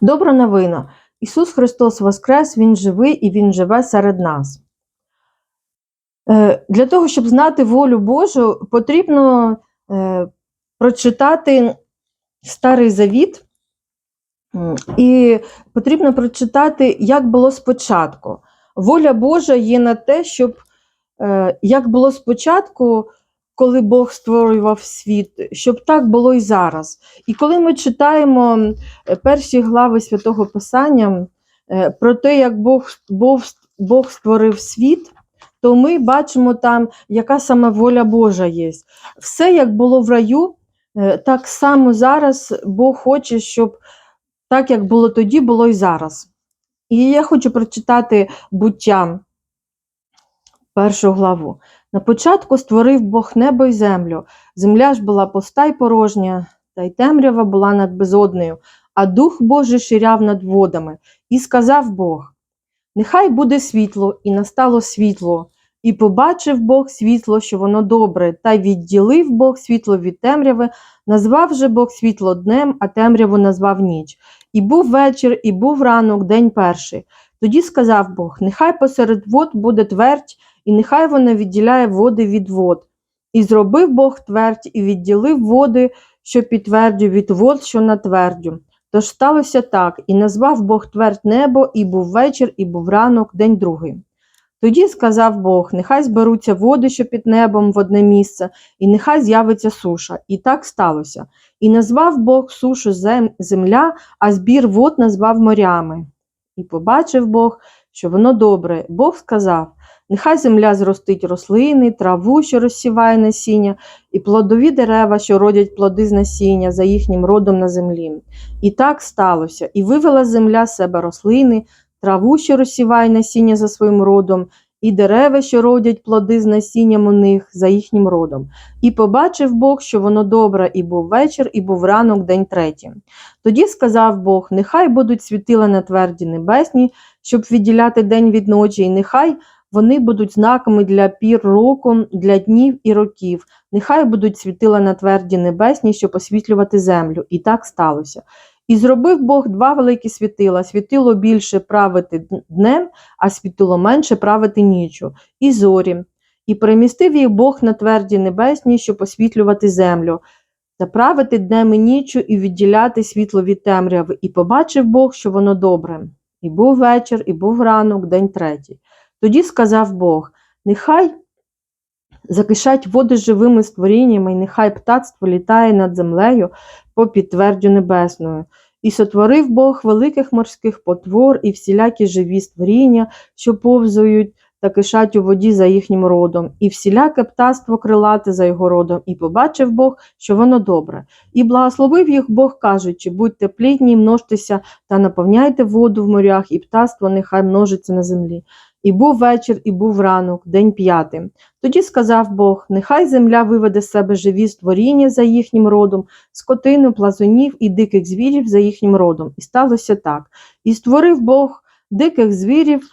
Добра новина. Ісус Христос Воскрес, Він живий і Він живе серед нас. Е, Для того, щоб знати волю Божу, потрібно е, прочитати Старий Завіт, і потрібно прочитати, як було спочатку. Воля Божа є на те, щоб е, як було спочатку, коли Бог створював світ, щоб так було і зараз. І коли ми читаємо е, перші глави святого Писання е, про те, як Бог, Бог, Бог створив світ, то ми бачимо там, яка саме воля Божа є. Все, як було в раю, е, так само зараз Бог хоче, щоб так, як було тоді, було і зараз. І я хочу прочитати буття першу главу. На початку створив Бог небо й землю. Земля ж була пуста й порожня, та й темрява була над безоднею, а дух Божий ширяв над водами. І сказав Бог: Нехай буде світло, і настало світло. І побачив Бог світло, що воно добре, та й відділив Бог світло від темряви, назвав же Бог світло днем, а темряву назвав ніч. І був вечір, і був ранок, день перший. Тоді сказав Бог: Нехай посеред вод буде твердь, і нехай вона відділяє води від вод. І зробив Бог твердь, і відділив води, що під твердю, від вод, що на твердю. Тож сталося так, і назвав Бог твердь небо, і був вечір, і був ранок, день другий. Тоді сказав Бог: Нехай зберуться води, що під небом в одне місце, і нехай з'явиться суша. І так сталося. І назвав Бог сушу зем, земля, а збір вод назвав морями. І побачив Бог, що воно добре. Бог сказав: Нехай земля зростить рослини, траву, що розсіває насіння, і плодові дерева, що родять плоди з насіння за їхнім родом на землі. І так сталося, і вивела земля з себе рослини, траву, що розсіває насіння за своїм родом, і дерева, що родять плоди з насінням у них за їхнім родом. І побачив Бог, що воно добре, і був вечір, і був ранок, день третій. Тоді сказав Бог: Нехай будуть світила на тверді небесні, щоб відділяти день від ночі, і нехай вони будуть знаками для пір року, для днів і років. Нехай будуть світила на тверді небесні, щоб освітлювати землю. І так сталося. І зробив Бог два великі світила: світило більше правити днем, а світило менше правити ніччю, і зорі. І перемістив їх Бог на тверді небесні, щоб освітлювати землю, та правити днем і ніччю, і відділяти світло від темряви. І побачив Бог, що воно добре. І був вечір, і був ранок, день третій. Тоді сказав Бог: Нехай закишать води живими створіннями, і нехай птацтво літає над землею по підтвердю небесною. І сотворив Бог великих морських потвор і всілякі живі створіння, що повзують та кишать у воді за їхнім родом, і всіляке птаство крилате за його родом, і побачив Бог, що воно добре. І благословив їх Бог, кажучи, будьте плідні, множтеся та наповняйте воду в морях, і птаство нехай множиться на землі. І був вечір, і був ранок, день п'ятий. Тоді сказав Бог: Нехай земля виведе з себе живі створіння за їхнім родом, скотину, плазунів і диких звірів за їхнім родом. І сталося так. І створив Бог диких звірів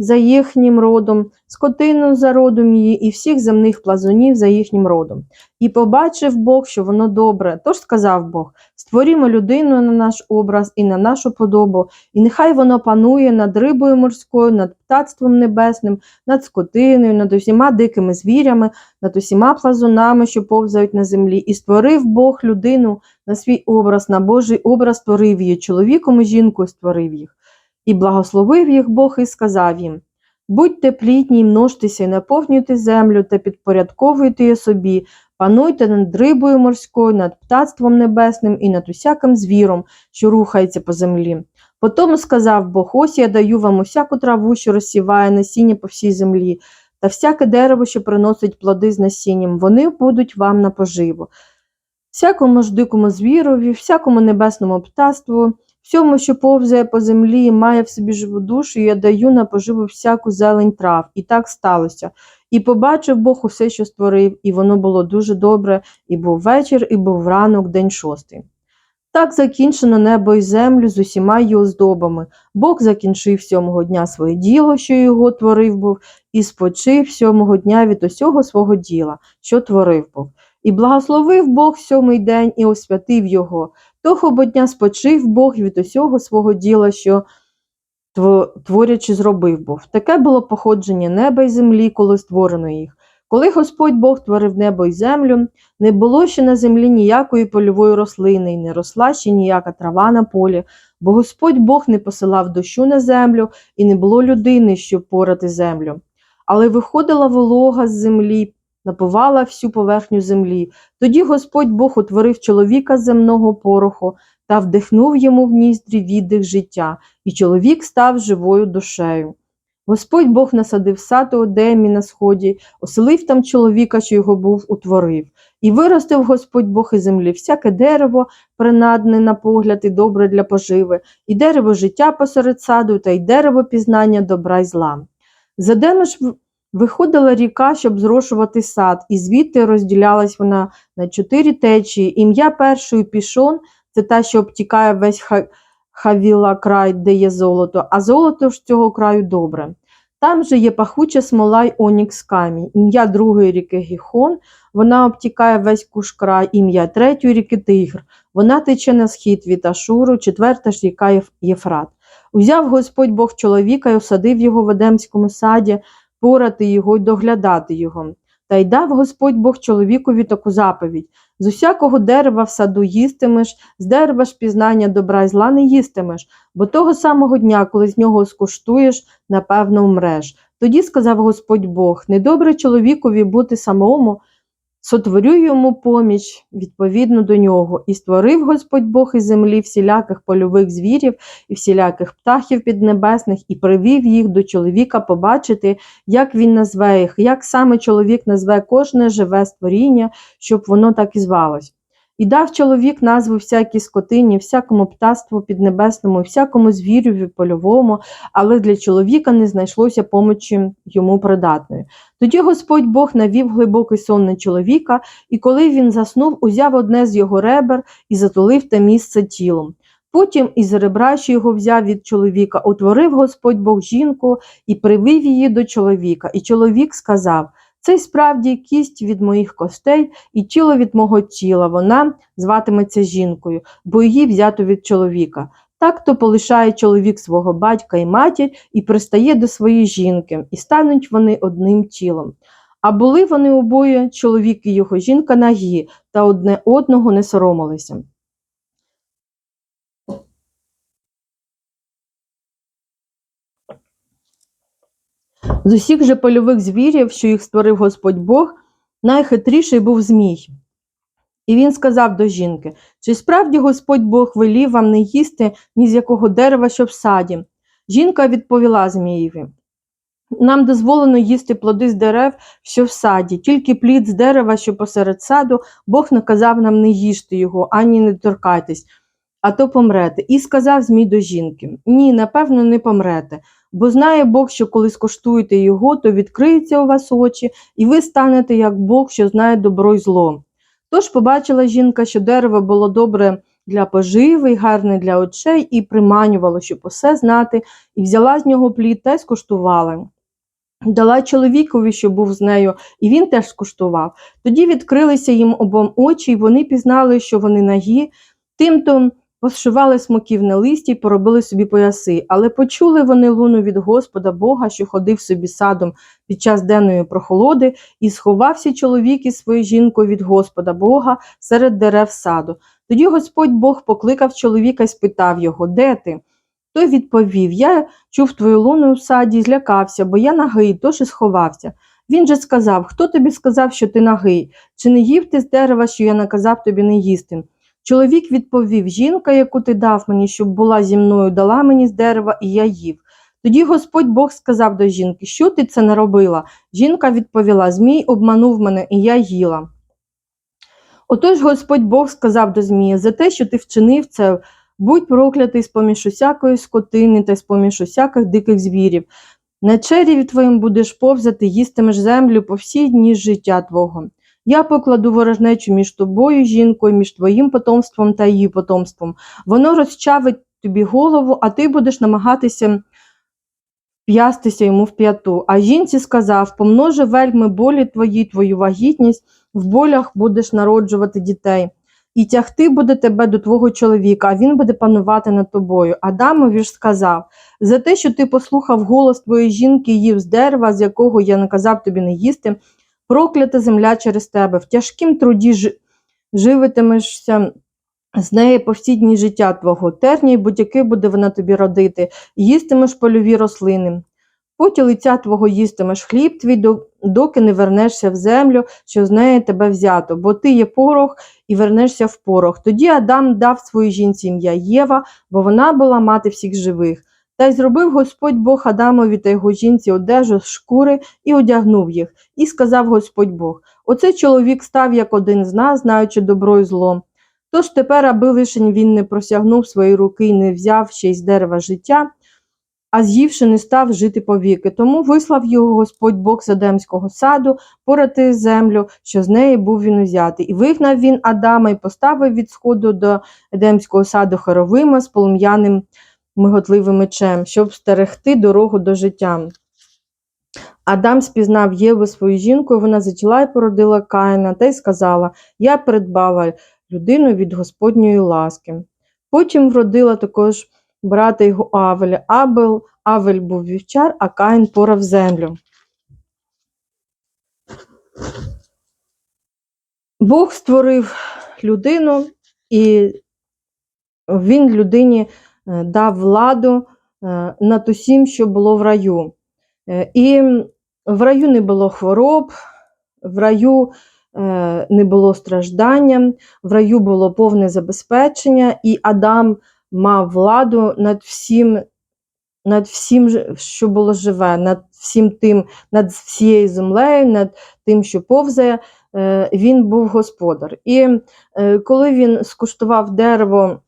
за їхнім родом, скотину за родом її, і всіх земних плазунів за їхнім родом. І побачив Бог, що воно добре. Тож сказав Бог: Створімо людину на наш образ і на нашу подобу, і нехай воно панує над рибою морською, над птацтвом небесним, над скотиною, над усіма дикими звірями, над усіма плазунами, що повзають на землі, і створив Бог людину на свій образ, на Божий образ створив її, чоловіком і жінкою створив їх. І благословив їх Бог і сказав їм: Будьте плідні, й множтеся, і наповнюйте землю та підпорядковуйте її собі, пануйте над рибою морською, над птацтвом небесним і над усяким звіром, що рухається по землі. Потому сказав Бог: ось я даю вам усяку траву, що розсіває насіння по всій землі, та всяке дерево, що приносить плоди з насінням, вони будуть вам на поживу. Всякому ж дикому звірові, всякому небесному птаству, всьому, що повзає по землі має в собі живу душу, я даю на поживу всяку зелень трав. І так сталося. І побачив Бог усе, що створив, і воно було дуже добре, і був вечір, і був ранок, день шостий. Так закінчено небо і землю з усіма її оздобами. Бог закінчив сьомого дня своє діло, що його творив був, і спочив сьомого дня від усього свого діла, що творив був. І благословив Бог сьомий день і освятив його, Того бо дня спочив Бог від усього свого діла, що творячи зробив був. Таке було походження неба й землі, коли створено їх. Коли Господь Бог творив небо й землю, не було ще на землі ніякої польової рослини, і не росла ще ніяка трава на полі, бо Господь Бог не посилав дощу на землю, і не було людини, щоб порати землю. Але виходила волога з землі, напувала всю поверхню землі. Тоді Господь Бог утворив чоловіка земного пороху та вдихнув йому в ніздрі віддих життя, і чоловік став живою душею. Господь Бог насадив сад у Едемі на сході, оселив там чоловіка, що його був утворив. І виростив Господь Бог із землі всяке дерево, принадне на погляд і добре для поживи, і дерево життя посеред саду, та й дерево пізнання добра й зла. За Едему ж виходила ріка, щоб зрошувати сад, і звідти розділялась вона на чотири течії. Ім'я першої пішон це та, що обтікає весь ха- Хавіла край, де є золото, а золото ж цього краю добре. Там же є пахуча смола й онікс камінь. Ім'я другої ріки Гіхон, вона обтікає весь куш край, ім'я третьої ріки Тигр. Вона тече на схід від Ашуру, четверта ж ріка Єфрат. Узяв Господь Бог чоловіка і осадив його в Едемському саді, порати його й доглядати його. Та й дав Господь Бог чоловікові таку заповідь: з усякого дерева в саду їстимеш, з дерева ж пізнання добра й зла не їстимеш, бо того самого дня, коли з нього скуштуєш, напевно, вмреш. Тоді сказав Господь Бог: недобре чоловікові бути самому, сотворю йому поміч відповідно до нього, і створив Господь Бог із землі всіляких польових звірів і всіляких птахів піднебесних, і привів їх до чоловіка побачити, як він назве їх, як саме чоловік назве кожне живе створіння, щоб воно так і звалось. І дав чоловік назву всякій скотині, всякому птаству піднебесному, всякому звірю польовому, але для чоловіка не знайшлося помочі йому придатної. Тоді Господь Бог навів глибокий сон на чоловіка, і коли він заснув, узяв одне з його ребер і затулив те місце тілом. Потім із ребра, що його взяв від чоловіка, утворив Господь Бог жінку і привив її до чоловіка. І чоловік сказав: Це й справді кість від моїх костей і тіло від мого тіла. Вона зватиметься жінкою, бо її взято від чоловіка. Так то полишає чоловік свого батька і матір і пристає до своєї жінки, і стануть вони одним тілом. А були вони обоє, чоловік і його жінка нагі, та одне одного не соромилися. З усіх же польових звірів, що їх створив Господь Бог, найхитріший був змій. І він сказав до жінки: Чи справді Господь Бог велів вам не їсти ні з якого дерева, що в саді? Жінка відповіла Змієві: Нам дозволено їсти плоди з дерев, що в саді, тільки плід з дерева, що посеред саду, Бог наказав нам не їжте його, ані не торкайтесь, а то помрете. І сказав Змій до жінки: Ні, напевно, не помрете, бо знає Бог, що коли скоштуєте його, то відкриються у вас очі, і ви станете як Бог, що знає добро й зло. Тож побачила жінка, що дерево було добре для поживи й гарне для очей, і приманювало, щоб усе знати, і взяла з нього плід та й скуштувала. Дала чоловікові, що був з нею, і він теж скуштував. Тоді відкрилися їм обом очі, і вони пізнали, що вони нагі, тимто пошивали смоків на листі й поробили собі пояси. Але почули вони луну від Господа Бога, що ходив собі садом під час денної прохолоди, і сховався чоловік із своєю жінкою від Господа Бога серед дерев саду. Тоді Господь Бог покликав чоловіка і спитав його, де ти? Той відповів: Я чув твою луну в саді, злякався, бо я нагий, тож і сховався. Він же сказав: Хто тобі сказав, що ти нагий? Чи не їв ти з дерева, що я наказав тобі не їсти? Чоловік відповів: Жінка, яку ти дав мені, щоб була зі мною, дала мені з дерева, і я їв. Тоді Господь Бог сказав до жінки, що ти це наробила? Жінка відповіла: Змій обманув мене, і я їла. Отож Господь Бог сказав до Змія, за те, що ти вчинив це, будь проклятий з-поміж усякої скотини та з-поміж усяких диких звірів. На череві твоїм будеш повзати, їстимеш землю по всі дні життя твого. Я покладу ворожнечу між тобою, жінкою, між твоїм потомством та її потомством. Воно розчавить тобі голову, а ти будеш намагатися п'ястися йому в п'яту. А жінці сказав: помноже вельми болі твої, твою вагітність, в болях будеш народжувати дітей. і тягти буде тебе до твого чоловіка, а він буде панувати над тобою. Адамові ж сказав: за те, що ти послухав голос твоєї жінки, їв з дерева, з якого я наказав тобі не їсти, проклята земля через тебе, в тяжкім труді ж- живитимешся з неї по всі дні життя твого, терні й будь-яки буде вона тобі родити, їстимеш польові рослини. Поті лиця твого їстимеш хліб твій, доки не вернешся в землю, що з неї тебе взято, бо ти є порох і вернешся в порох. Тоді Адам дав своїй жінці ім'я Єва, бо вона була мати всіх живих. Та й зробив Господь Бог Адамові та його жінці одежу з шкури і одягнув їх. І сказав Господь Бог: Оцей чоловік став як один з нас, знаючи добро і зло. Тож тепер, аби лишень він не просягнув свої руки і не взяв ще й з дерева життя, а з'ївши не став жити повіки. Тому вислав його Господь Бог з Едемського саду порати землю, що з неї був він узятий. І вигнав він Адама і поставив від сходу до Едемського саду Херовима з полум'яним миготливим мечем, щоб стерегти дорогу до життя. Адам спізнав Єву свою жінку, і вона зачала і породила Каїна, та й сказала: Я придбала людину від Господньої ласки. Потім вродила також брата його Авеля. Абел, Авель був вівчар, а Каїн порав землю. Бог створив людину, і він людині дав владу е, над усім, що було в раю. Е, І в раю не було хвороб, в раю е, не було страждання, в раю було повне забезпечення, і Адам мав владу над всім, над всім, що було живе, над всім тим, над всією землею, над тим, що повзає. Е, Він був господар. І е, коли він скуштував дерево е,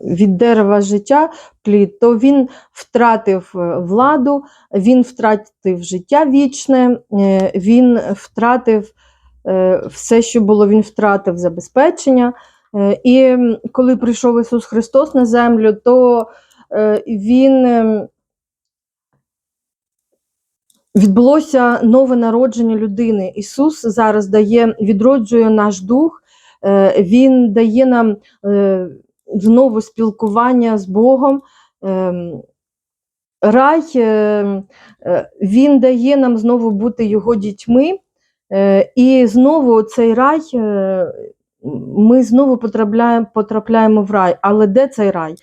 від дерева життя, плід, то він втратив е, владу, він втратив життя вічне, е, він втратив е, все, що було, він втратив забезпечення. Е, І коли прийшов Ісус Христос на землю, то е, Він відбулося нове народження людини. Ісус зараз дає, відроджує наш дух, е, Він дає нам е, знову спілкування з Богом. Ем, Рай е, е, він дає нам знову бути його дітьми, е, і знову цей рай ми знову потрапляємо, потрапляємо в рай. Але де цей рай?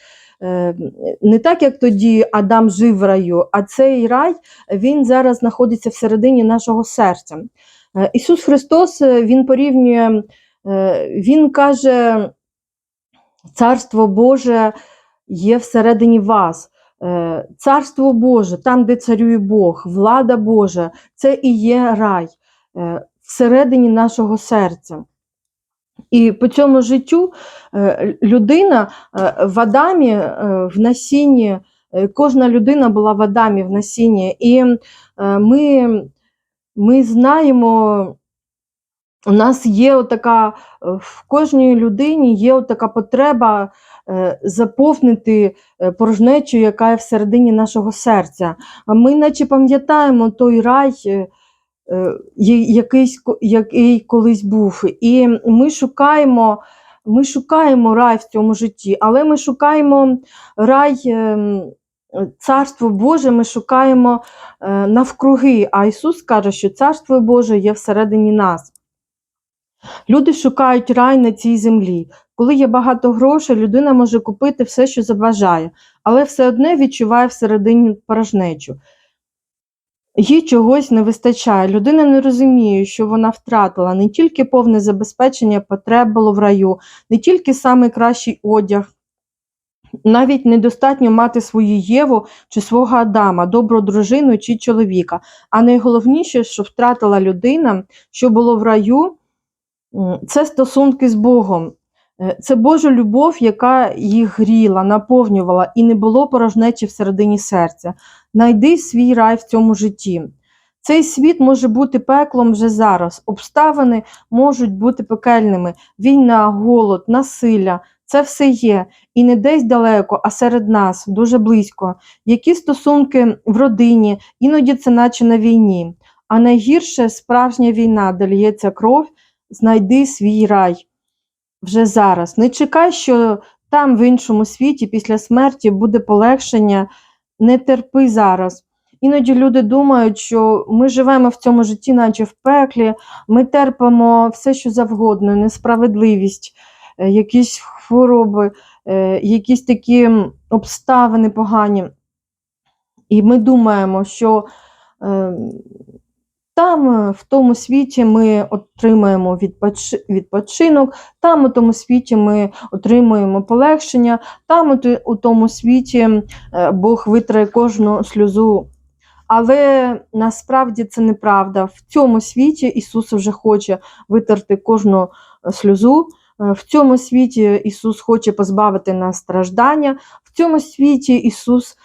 Не так, як тоді Адам жив в раю, а цей рай він зараз знаходиться всередині нашого серця. Ісус Христос Він порівнює, Він каже, Царство Боже є всередині вас. Е, Царство Боже, там, де царює Бог, влада Божа, це і є рай е, всередині нашого серця. І по цьому життю е, людина в Адамі, в насінні, кожна людина була в Адамі в насінні. І ми, ми знаємо, у нас є така, е, в кожній людині є така потреба е, заповнити е, порожнечу, яка є всередині нашого серця. А Ми наче пам'ятаємо той рай, якийсь, який колись був. І ми шукаємо, ми шукаємо рай в цьому житті, але ми шукаємо рай, ем, царство Боже, ми шукаємо навкруги. А Ісус каже, що царство Боже є всередині нас. Люди шукають рай на цій землі. Коли є багато грошей, людина може купити все, що забажає, але все одне відчуває всередині порожнечу. Їй чогось не вистачає. Людина не розуміє, що вона втратила не тільки повне забезпечення потреб було в раю, не тільки найкращий одяг. Навіть недостатньо мати свою Єву чи свого Адама, добру дружину чи чоловіка. А найголовніше, що втратила людина, що було в раю, це стосунки з Богом. Е, Це Божа любов, яка їх гріла, наповнювала, і не було порожнечі всередині серця. Найди свій рай в цьому житті. Цей світ може бути пеклом вже зараз. Обставини можуть бути пекельними: війна, голод, насилля. Це все є. І не десь далеко, а серед нас, дуже близько. Які стосунки в родині, іноді це наче на війні. А найгірше справжня війна, де лється кров, знайди свій рай вже зараз. Не чекай, що там, в іншому світі, після смерті буде полегшення. Не терпи зараз. Іноді люди думають, що ми живемо в цьому житті, наче в пеклі, ми терпимо все, що завгодно, несправедливість, е, якісь хвороби, е, якісь такі обставини погані. І ми думаємо, що е, там, е, в тому світі, ми отримаємо відпочинок, там, у тому світі, ми отримуємо полегшення, там, у тому світі, е, Бог витре кожну сльозу. Але насправді це неправда. В цьому світі Ісус вже хоче витерти кожну е, сльозу. В цьому світі Ісус хоче позбавити нас страждання. В цьому світі Ісус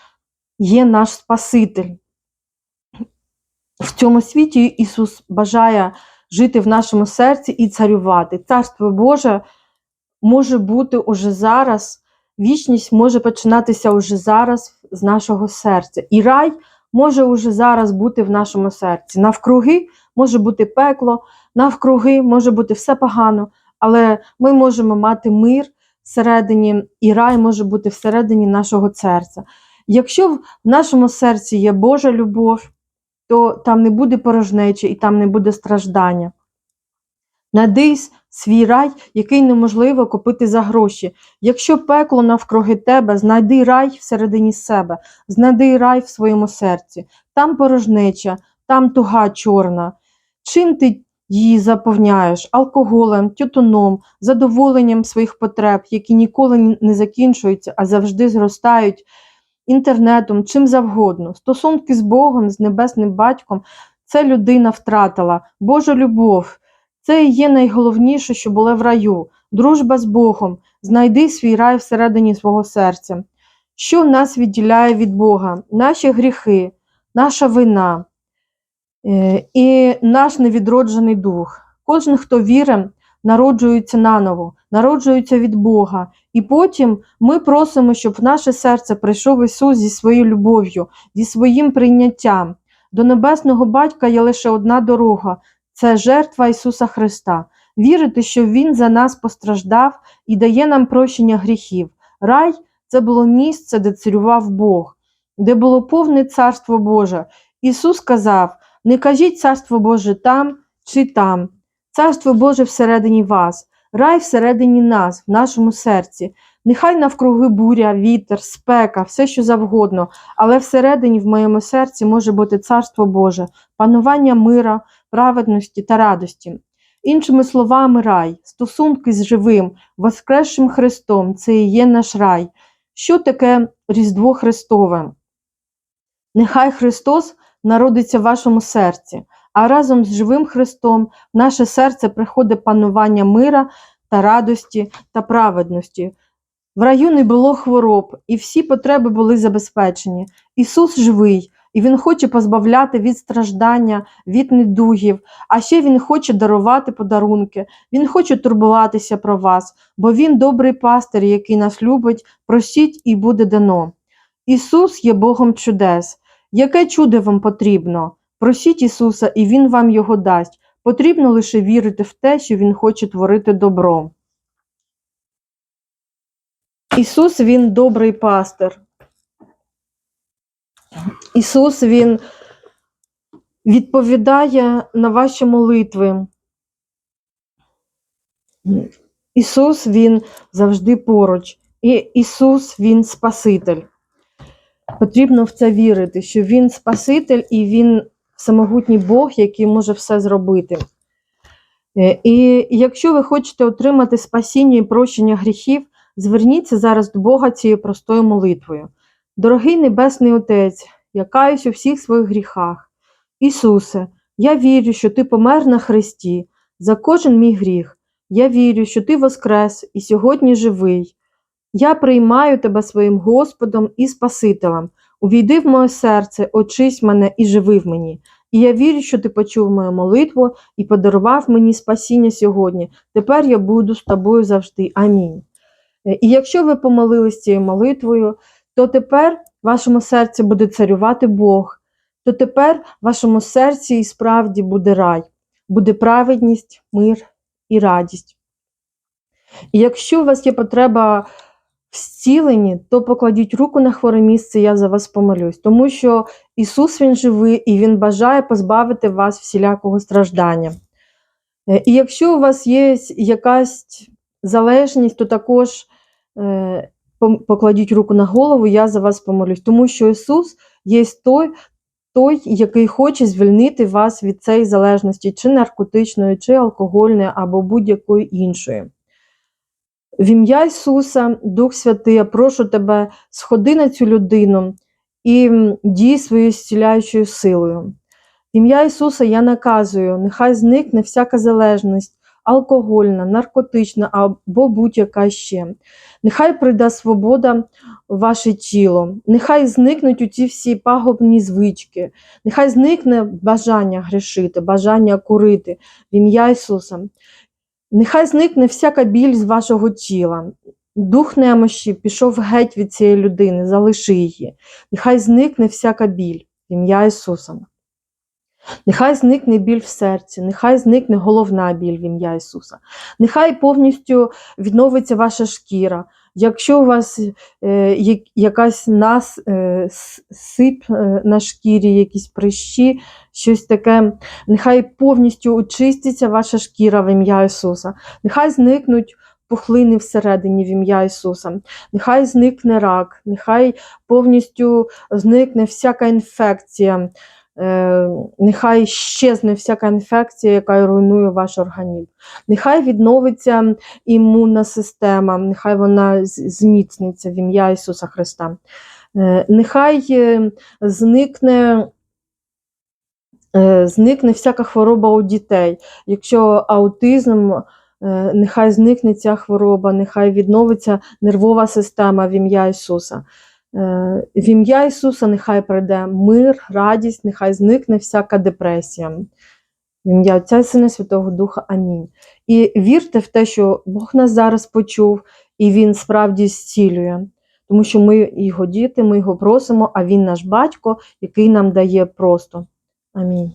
є наш Спаситель. В цьому світі Ісус бажає жити в нашому серці і царювати. Царство Боже може бути уже зараз, вічність може починатися уже зараз з нашого серця. І рай може уже зараз бути в нашому серці. Навкруги може бути пекло, навкруги може бути все погано, але ми можемо мати мир всередині, і рай може бути всередині нашого серця. Якщо в нашому серці є Божа любов, то там не буде порожнечі і там не буде страждання. Надись свій рай, який неможливо купити за гроші. Якщо пекло навкруги тебе, знайди рай всередині себе, знайди рай в своєму серці. Там порожнеча, там туга чорна. Чим ти її заповняєш? Алкоголем, тютюном, задоволенням своїх потреб, які ніколи не закінчуються, а завжди зростають інтернетом, чим завгодно. Стосунки з Богом, з небесним батьком, це людина втратила. Божа любов. Це і є найголовніше, що було в раю. Дружба з Богом. Знайди свій рай всередині свого серця. Що нас відділяє від Бога? Наші гріхи, наша вина е, і наш невідроджений дух. Кожен, хто вірить, народжується наново, народжується від Бога. І потім ми просимо, щоб в наше серце прийшов Ісус зі своєю любов'ю, зі своїм прийняттям. До небесного батька є лише одна дорога це жертва Ісуса Христа. Вірити, що Він за нас постраждав і дає нам прощення гріхів. Рай це було місце, де царював Бог, де було повне Царство Боже. Ісус сказав: не кажіть Царство Боже там чи там. Царство Боже всередині вас, рай всередині нас, в нашому серці. Нехай навкруги буря, вітер, спека, все що завгодно, але всередині в моєму серці може бути Царство Боже, панування мира, праведності та радості. Іншими словами, рай, стосунки з живим, воскресшим Христом це і є наш рай. Що таке Різдво Христове? Нехай Христос народиться в вашому серці, а разом з живим Христом в наше серце приходить панування мира та радості та праведності. В раю не було хвороб, і всі потреби були забезпечені. Ісус живий, і Він хоче позбавляти від страждання, від недугів, а ще Він хоче дарувати подарунки, Він хоче турбуватися про вас, бо Він добрий пастир, який нас любить, просіть і буде дано. Ісус є Богом чудес. Яке чудо вам потрібно? Просіть Ісуса, і Він вам його дасть. Потрібно лише вірити в те, що Він хоче творити добро. Ісус Він добрий пастир. Ісус Він відповідає на ваші молитви. Ісус Він завжди поруч. І Ісус Він Спаситель. Потрібно в це вірити, що Він Спаситель і Він самогутній Бог, який може все зробити. Е, І якщо ви хочете отримати спасіння і прощення гріхів, зверніться зараз до Бога цією простою молитвою. Дорогий Небесний Отець, я каюсь у всіх своїх гріхах. Ісусе, я вірю, що Ти помер на Христі за кожен мій гріх. Я вірю, що Ти воскрес і сьогодні живий. Я приймаю Тебе своїм Господом і Спасителем. Увійди в моє серце, очись мене і живи в мені. І я вірю, що ти почув мою молитву і подарував мені спасіння сьогодні. Тепер я буду з тобою завжди. Амінь. Е, І якщо ви помолились цією молитвою, то тепер в вашому серці буде царювати Бог, то тепер в вашому серці і справді буде рай, буде праведність, мир і радість. І якщо у вас є потреба в зціленні, то покладіть руку на хворе місце, я за вас помолюсь. Тому що Ісус Він живий і Він бажає позбавити вас всілякого страждання. Е, І якщо у вас є якась залежність, то також е, покладіть руку на голову, я за вас помолюсь. Тому що Ісус є той, той, який хоче звільнити вас від цієї залежності, чи наркотичної, чи алкогольної, або будь-якої іншої. В ім'я Ісуса, Дух Святий, я прошу тебе, сходи на цю людину і дій своєю зціляючою силою. В ім'я Ісуса я наказую, нехай зникне всяка залежність, алкогольна, наркотична або будь-яка ще. Нехай прийде свобода в ваше тіло, нехай зникнуть оці всі пагубні звички, нехай зникне бажання грішити, бажання курити в ім'я Ісуса. Нехай зникне всяка біль з вашого тіла. Дух немощі пішов геть від цієї людини, залиши її. Нехай зникне всяка біль в ім'я Ісуса. Нехай зникне біль в серці, нехай зникне головна біль в ім'я Ісуса. Нехай повністю відновиться ваша шкіра. Якщо у вас е, якась нас, е, сип е, на шкірі, якісь прищі, щось таке, нехай повністю очиститься ваша шкіра в ім'я Ісуса. Нехай зникнуть пухлини всередині в ім'я Ісуса. Нехай зникне рак, нехай повністю зникне всяка інфекція. Е, Нехай щезне всяка інфекція, яка руйнує ваш організм. Нехай відновиться імунна система, нехай вона зміцниться в ім'я Ісуса Христа. Е, Нехай е, зникне, зникне всяка хвороба у дітей. Якщо аутизм, нехай зникне ця хвороба, нехай відновиться нервова система в ім'я Ісуса. Е, В ім'я Ісуса нехай прийде мир, радість, нехай зникне всяка депресія. В ім'я Отця і Сина Святого Духа. Амінь. І вірте в те, що Бог нас зараз почув, і Він справді зцілює. Тому що ми його діти, ми його просимо, а Він наш батько, який нам дає просто. Амінь.